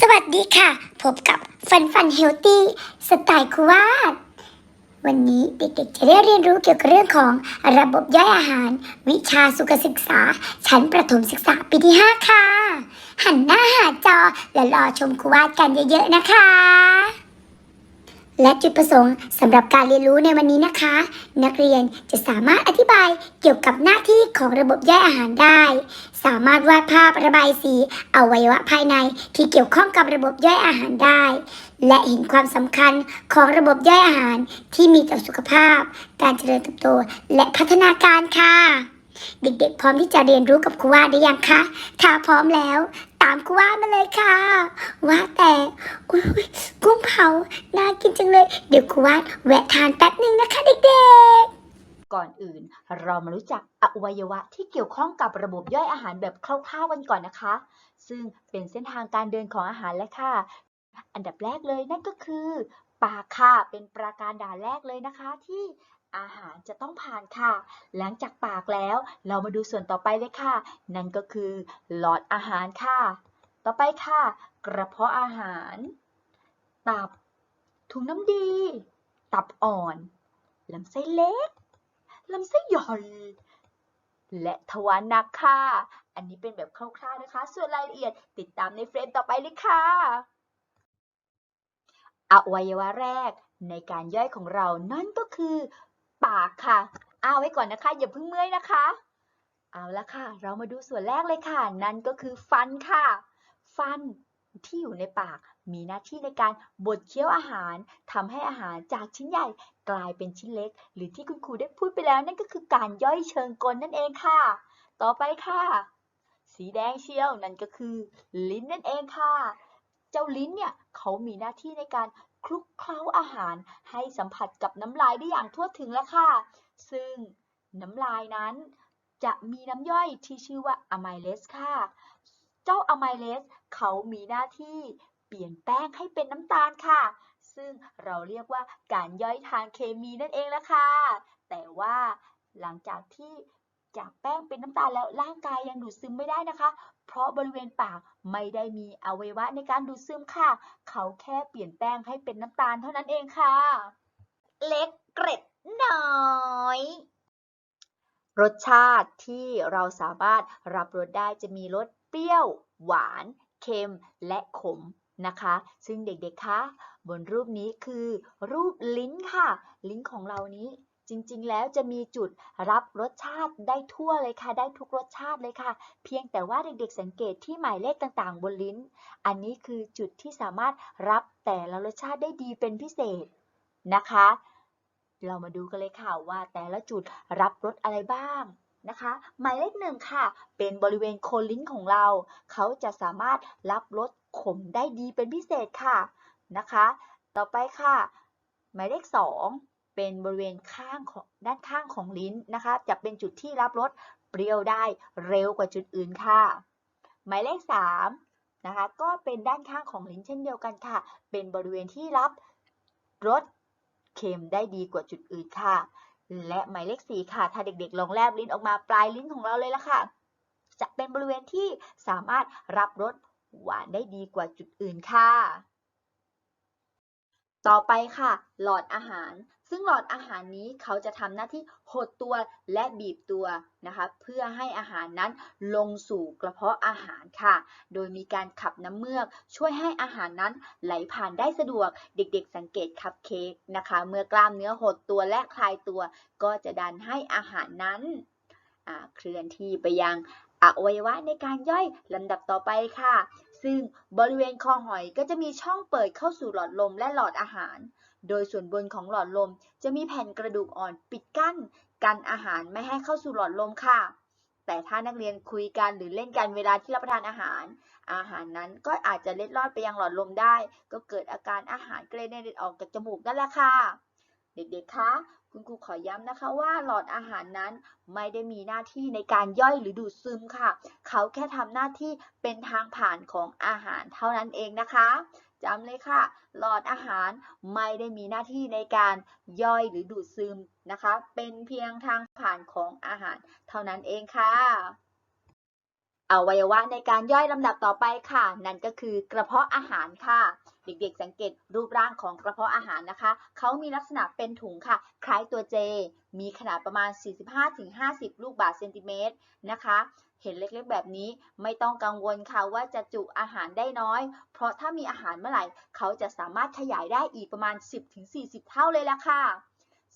สวัสดีค่ะ พบกับฟันฟันเฮลตี้สไตล์คุวาดวันนี้เด็กๆจะได้เรียนรู้เกี่ยวกับเรื่องของระบบย่อยอาหาร วิชาสุขศึกษา ชั้นประถมศึกษาปีที่ 5 ค่ะ หันหน้าหาจอและรอชมคุวาดกันเยอะๆนะคะ และจุดประสงค์สำหรับการเรียนรู้ในวันนี้นะคะ นักเรียนจะสามารถอธิบายเกี่ยวกับหน้าที่ของระบบย่อยอาหารได้ สามารถวาดภาพระบายสีอวัยวะภายในที่เกี่ยวข้องกับระบบย่อยอาหารได้ และเห็นความสำคัญของระบบย่อยอาหารที่มีต่อสุขภาพ การเจริญเติบโต และพัฒนาการค่ะ เด็กๆ พร้อมที่จะเรียนรู้กับครูว่าได้ยังคะ ถ้าพร้อมแล้วามครูว่ามาเลยค่ะ ว่าแต่อุ๊ยกุ้งเผาน่ากินจังเลย เดี๋ยวครูว่าแวะทานแป๊บนึงนะคะเด็กๆ ก่อนอื่นเรามารู้จักอวัยวะที่เกี่ยวข้องกับระบบย่อยอาหารแบบคร่าวๆกันก่อนนะคะ ซึ่งเป็นเส้นทางการเดินของอาหารและค่ะ อันดับแรกเลยนั่นก็คือปากค่ะเป็นปราการด่านแรกเลยนะคะที่ อาหารจะต้องผ่านค่ะ หลังจากปากแล้ว เรามาดูส่วนต่อไปเลยค่ะ นั่นก็คือหลอดอาหารค่ะ ต่อไปค่ะ กระเพาะอาหาร ตับ ถุงน้ำดี ตับอ่อน ลำไส้เล็ก ลำไส้ใหญ่และทวารหนักค่ะ อันนี้เป็นแบบคร่าวๆนะคะ ส่วนรายละเอียดติดตามในเฟรมต่อไปเลยค่ะ อวัยวะแรกในการย่อยของเรานั่นก็คือ ปากค่ะเอาไว้ก่อนนะคะ อย่าเพิ่งเมื่อยนะคะ เอาละค่ะ เรามาดูส่วนแรกเลยค่ะ นั่นก็คือฟันค่ะ ฟันที่อยู่ในปาก มีหน้าที่ในการบดเคี้ยวอาหารทำให้อาหารจากชิ้นใหญ่กลายเป็นชิ้นเล็ก หรือที่คุณครูได้พูดไปแล้วนั่นก็คือการย่อยเชิงกลนั่นเองค่ะ ต่อไปค่ะ สีแดงเชียวนั่นก็คือ ลิ้นนั่นเองค่ะ เจ้าลิ้นเนี่ยเขามีหน้าที่ในการคลุกเคล้าอาหารให้สัมผัสกับน้ำลายได้อย่างทั่วถึงแล้วค่ะ ซึ่งน้ำลายนั้นจะมีน้ำย่อยที่ชื่อว่าอะไมเลสค่ะ เจ้าอะไมเลสเขามีหน้าที่เปลี่ยนแป้งให้เป็นน้ำตาลค่ะ ซึ่งเราเรียกว่าการย่อยทางเคมีนั่นเองละค่ะ แต่ว่าหลังจากที่ จากแป้งเป็นน้ำตาลแล้วร่างกายยังดูดซึมไม่ได้นะคะ เพราะบริเวณปากไม่ได้มีอวัยวะในการดูดซึมค่ะ เขาแค่เปลี่ยนแป้งให้เป็นน้ำตาลเท่านั้นเองค่ะ เล็กเกร็ดน้อยรสชาติที่เราสามารถรับรสได้จะมีรสเปรี้ยว หวาน เค็ม และขมนะคะ ซึ่งเด็กๆ คะ บนรูปนี้คือรูปลิ้นค่ะ ลิ้นของเรานี้ จริงๆ แล้วจะมีจุดรับรสชาติได้ทั่วเลยค่ะ ได้ทุกรสชาติเลยค่ะ เพียงแต่ว่าเด็กๆ สังเกตที่หมายเลขต่างๆ บนลิ้น อันนี้คือจุดที่สามารถรับแต่ละรสชาติได้ดีเป็นพิเศษนะคะ เรามาดูกันเลยค่ะว่าแต่ละจุดรับรสอะไรบ้างนะคะหมายเลขหนึ่งค่ะ เป็นบริเวณโคนลิ้นของเรา เขาจะสามารถรับรสขมได้ดีเป็นพิเศษค่ะนะคะ ต่อไปค่ะ หมายเลขสอง เป็นบริเวณข้างของด้านข้างของลิ้นนะคะ จะเป็นจุดที่รับรสเปรี้ยวได้เร็วกว่าจุดอื่นค่ะ หมายเลขสามนะคะ ก็เป็นด้านข้างของลิ้นเช่นเดียวกันค่ะ เป็นบริเวณที่รับรสเค็มได้ดีกว่าจุดอื่นค่ะ และหมายเลขสี่ค่ะ ถ้าเด็กๆลองแลบลิ้นออกมาปลายลิ้นของเราเลยละค่ะ จะเป็นบริเวณที่สามารถรับรสหวานได้ดีกว่าจุดอื่นค่ะ ต่อไปค่ะ หลอดอาหาร ซึ่งหลอดอาหารนี้เขาจะทำหน้าที่หดตัวและบีบตัวนะคะ เพื่อให้อาหารนั้นลงสู่กระเพาะอาหารค่ะ โดยมีการขับน้ำเมือก ช่วยให้อาหารนั้นไหลผ่านได้สะดวก เด็กๆ สังเกตคัพเค้กนะคะ เมื่อกล้ามเนื้อหดตัวและคลายตัว ก็จะดันให้อาหารนั้นเคลื่อนที่ไปยังอวัยวะในการย่อยลำดับต่อไปค่ะ ซึ่งบริเวณคอหอยก็จะมีช่องเปิดเข้าสู่หลอดลมและหลอดอาหาร โดยส่วนบนของหลอดลมจะมีแผ่นกระดูกอ่อนปิดกั้น กันอาหารไม่ให้เข้าสู่หลอดลมค่ะ แต่ถ้านักเรียนคุยกันหรือเล่นกันเวลาที่รับประทานอาหาร อาหารนั้นก็อาจจะเล็ดลอดไปยังหลอดลมได้ ก็เกิดอาการอาหารกระเด็นออกจากจมูกนั่นแหละค่ะ เด็กๆ คะคุณครูขอย้ำนะคะว่าหลอดอาหารนั้นไม่ได้มีหน้าที่ในการย่อยหรือดูดซึมค่ะ เขาแค่ทำหน้าที่เป็นทางผ่านของอาหารเท่านั้นเองนะคะ จำเลยค่ะ หลอดอาหารไม่ได้มีหน้าที่ในการย่อยหรือดูดซึมนะคะ เป็นเพียงทางผ่านของอาหาร เท่านั้นเองค่ะอวัยวะในการย่อยลำดับต่อไปค่ะ นั่นก็คือกระเพาะอาหารค่ะ เด็กๆ สังเกตรูปร่างของกระเพาะอาหารนะคะ เขามีลักษณะเป็นถุงค่ะ คล้ายตัวเจ มีขนาดประมาณ 45-50 ลูกบาศก์เซนติเมตรนะคะ เห็นเล็กๆ แบบนี้ไม่ต้องกังวลค่ะว่าจะจุอาหารได้น้อย เพราะถ้ามีอาหารเมื่อไหร่ เขาจะสามารถขยายได้อีกประมาณ 10-40 เท่าเลยล่ะค่ะ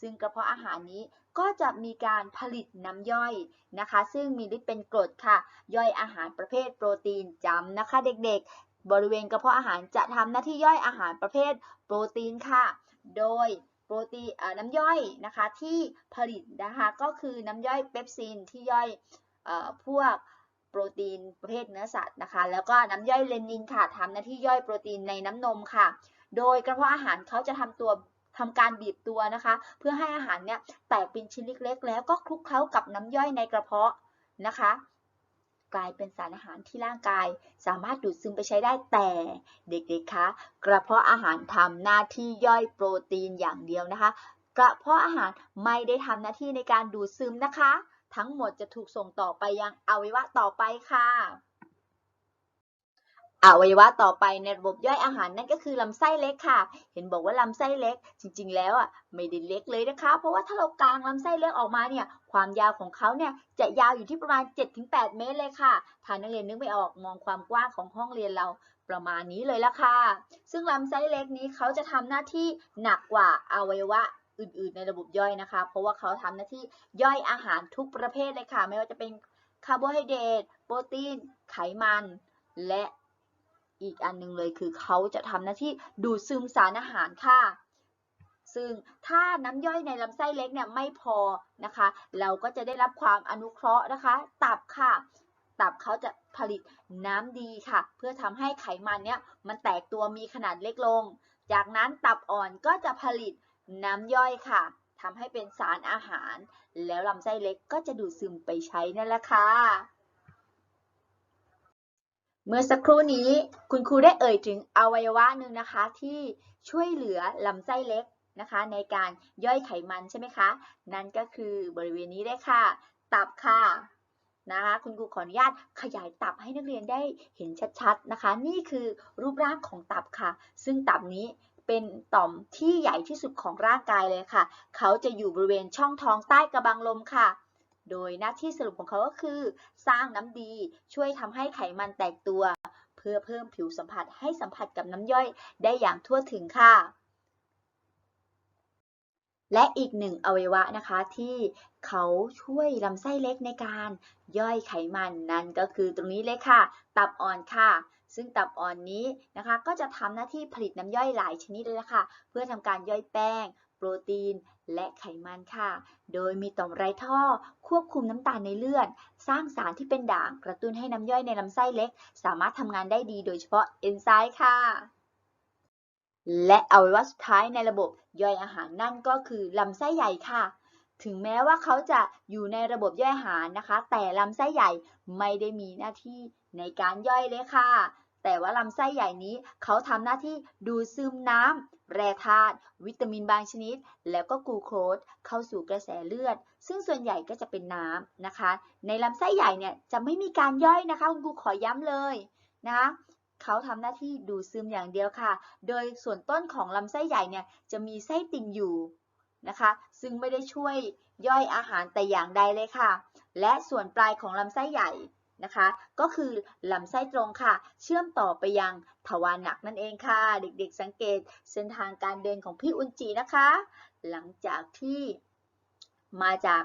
ซึ่งกระเพาะอาหารนี้ก็จะมีการผลิตน้ำย่อยนะคะ ซึ่งมีฤทธิ์เป็นกรดค่ะ ย่อยอาหารประเภทโปรตีนจำนะคะ เด็กๆ บริเวณกระเพาะอาหารจะทำหน้าที่ย่อยอาหารประเภทโปรตีนค่ะ โดยโปรตีนน้ำย่อยนะคะที่ผลิตนะคะก็คือน้ำย่อยเปปซินที่ย่อยอพวกโปรตีนประเภทเนื้อสัตว์นะคะ แล้วก็น้ำย่อยเลนินค่ะทำหน้าที่ย่อยโปรตีนในน้ำนมค่ะ โดยกระเพาะอาหารเขาจะทำตัวทำการบีบตัวนะคะ เพื่อให้อาหารเนี่ยแตกเป็นชิ้นเล็กๆ แล้วก็คลุกเคล้ากับน้ำย่อยในกระเพาะนะคะ กลายเป็นสารอาหารที่ร่างกาย สามารถดูดซึมไปใช้ได้แต่เด็กๆคะกระเพาะอาหารทำหน้าที่ย่อยโปรตีนอย่างเดียวนะคะ กระเพาะอาหารไม่ได้ทำหน้าที่ในการดูดซึมนะคะ ทั้งหมดจะถูกส่งต่อไปยังอวัยวะต่อไปค่ะ อวัยวะต่อไปในระบบย่อยอาหารนั่นก็คือลำไส้เล็กค่ะ เห็นบอกว่าลำไส้เล็ก จริง ๆ แล้วอะไม่ได้เล็กเลยนะคะ เพราะว่าถ้าเรากางลำไส้เล็กออกมาเนี่ย ความยาวของเขาเนี่ยจะยาวอยู่ที่ประมาณ 7-8 เมตรเลยค่ะถ้านักเรียนนึกไม่ออกมองความกว้างของห้องเรียนเราประมาณนี้เลยละค่ะ ซึ่งลำไส้เล็กนี้เขาจะทำหน้าที่หนักกว่าอวัยวะอื่น ๆ ในระบบย่อยนะคะ เพราะว่าเขาทำหน้าที่ย่อยอาหารทุกประเภทเลยค่ะ ไม่ว่าจะเป็นคาร์โบไฮเดรตโปรตีน ไขมัน และ อีกอันหนึงเลยคือเขาจะทำหน้าที่ดูดซึมสารอาหารค่ะ ซึ่งถ้าน้ำย่อยในลำไส้เล็กเนี่ยไม่พอนะคะ เราก็จะได้รับความอนุเคราะห์นะคะ ตับค่ะ ตับเขาจะผลิตน้ำดีค่ะ เพื่อทำให้ไขมันเนี่ยมันแตกตัวมีขนาดเล็กลง จากนั้นตับอ่อนก็จะผลิตน้ำย่อยค่ะทำให้เป็นสารอาหาร แล้วลำไส้เล็กก็จะดูดซึมไปใช้นั่นแหละค่ะ เมื่อสักครู่นี้คุณครูได้เอ่ยถึงอวัยวะหนึ่งนะคะ ที่ช่วยเหลือลำไส้เล็กนะคะ ในการย่อยไขมันใช่ไหมคะ นั่นก็คือบริเวณนี้เลยค่ะ ตับค่ะนะคะคุณครูขออนุญาตขยายตับให้นักเรียนได้เห็นชัดๆนะคะ นี่คือรูปร่างของตับค่ะ ซึ่งตับนี้เป็นต่อมที่ใหญ่ที่สุดของร่างกายเลยค่ะ เขาจะอยู่บริเวณช่องท้องใต้กระบังลมค่ะ โดยหน้าที่สรุปของเขาก็คือ สร้างน้ำดีช่วยทำให้ไขมันแตกตัว เพื่อเพิ่มผิวสัมผัสให้สัมผัสกับน้ำย่อยได้อย่างทั่วถึงค่ะ และอีกหนึ่งอวัยวะนะคะที่เขาช่วยลำไส้เล็กในการย่อยไขมันนั่นก็คือตรงนี้เลยค่ะ ตับอ่อนค่ะซึ่งตับอ่อนนี้นะคะ ก็จะทำหน้าที่ผลิตน้ำย่อยหลายชนิดเลยละค่ะ เพื่อทำการย่อยแป้ง โปรตีน และไขมันค่ะ โดยมีต่อมไรท่อ ควบคุมน้ำตาลในเลือด สร้างสารที่เป็นด่างกระตุ้นให้น้ำย่อยในลำไส้เล็ก สามารถทำงานได้ดีโดยเฉพาะเอนไซม์ค่ะ และอวัยวะสุดท้ายในระบบย่อยอาหารนั่นก็คือลำไส้ใหญ่ค่ะถึงแม้ว่าเขาจะอยู่ในระบบย่อยอาหารนะคะ แต่ลำไส้ใหญ่ไม่ได้มีหน้าที่ในการย่อยเลยค่ะ แต่ว่าลำไส้ใหญ่นี้เขาทำหน้าที่ดูดซึมน้ำแร่ธาตุวิตามินบางชนิด แล้วก็กูโคสเข้าสู่กระแสเลือด ซึ่งส่วนใหญ่ก็จะเป็นน้ำนะคะ ในลำไส้ใหญ่เนี่ยจะไม่มีการย่อยนะคะคุณครูขอย้ำเลยนะคะเขาทำหน้าที่ดูดซึมอย่างเดียวค่ะ โดยส่วนต้นของลำไส้ใหญ่เนี่ยจะมีไส้ติ่งอยู่นะคะ ซึ่งไม่ได้ช่วยย่อยอาหารแต่อย่างใดเลยค่ะ และส่วนปลายของลำไส้ใหญ่ นะคะ ก็คือลำไส้ตรงค่ะ เชื่อมต่อไปยังทวารหนักนั่นเองค่ะ เด็กๆสังเกตเส้นทางการเดินของพี่อุนจีนะคะ หลังจากที่มาจาก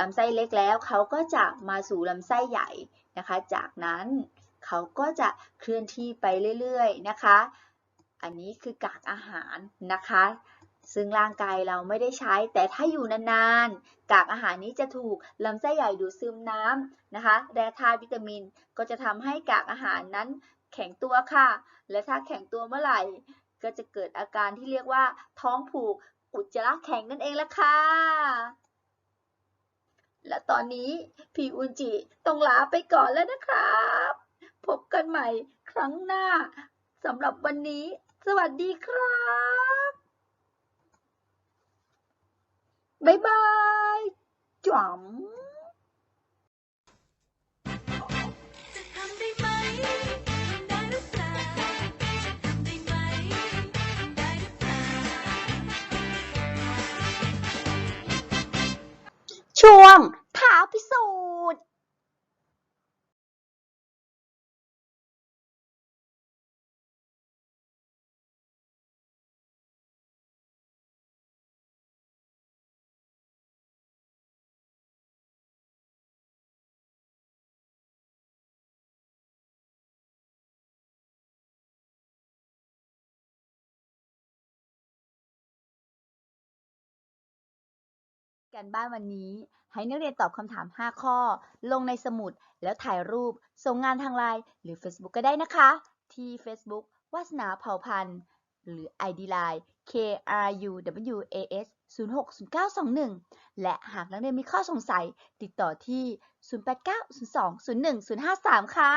ลำไส้เล็กแล้ว เขาก็จะมาสู่ลำไส้ใหญ่นะคะ จากนั้นเขาก็จะเคลื่อนที่ไปเรื่อยๆนะคะ อันนี้คือกากอาหารนะคะ ซึ่งร่างกายเราไม่ได้ใช้ แต่ถ้าอยู่นานๆ กากอาหารนี้จะถูกลำไส้ใหญ่ดูดซึมน้ำนะคะแร่ธาตุวิตามินก็จะทำให้กากอาหารนั้นแข็งตัวค่ะ และถ้าแข็งตัวเมื่อไหร่ ก็จะเกิดอาการที่เรียกว่า ท้องผูกอุจจาระแข็งนั่นเองละค่ะ และตอนนี้พี่อุจิต้องลาไปก่อนแล้วนะครับ พบกันใหม่ครั้งหน้าสำหรับวันนี้ สวัสดีครับ Bye bye. Chọn. Chuông. การบ้านวันนี้ ให้นักเรียนตอบคำถาม 5 ข้อ ลงในสมุด แล้วถ่ายรูป ส่งงานทางไลน์หรือ Facebook ก็ได้นะคะ ที่ Facebook วาสนาเผ่าพันธุ์ หรือ ID Line KRUWAS 060921 และหากนักเรียนมีข้อสงสัย ติดต่อที่ 0890201053 ค่ะ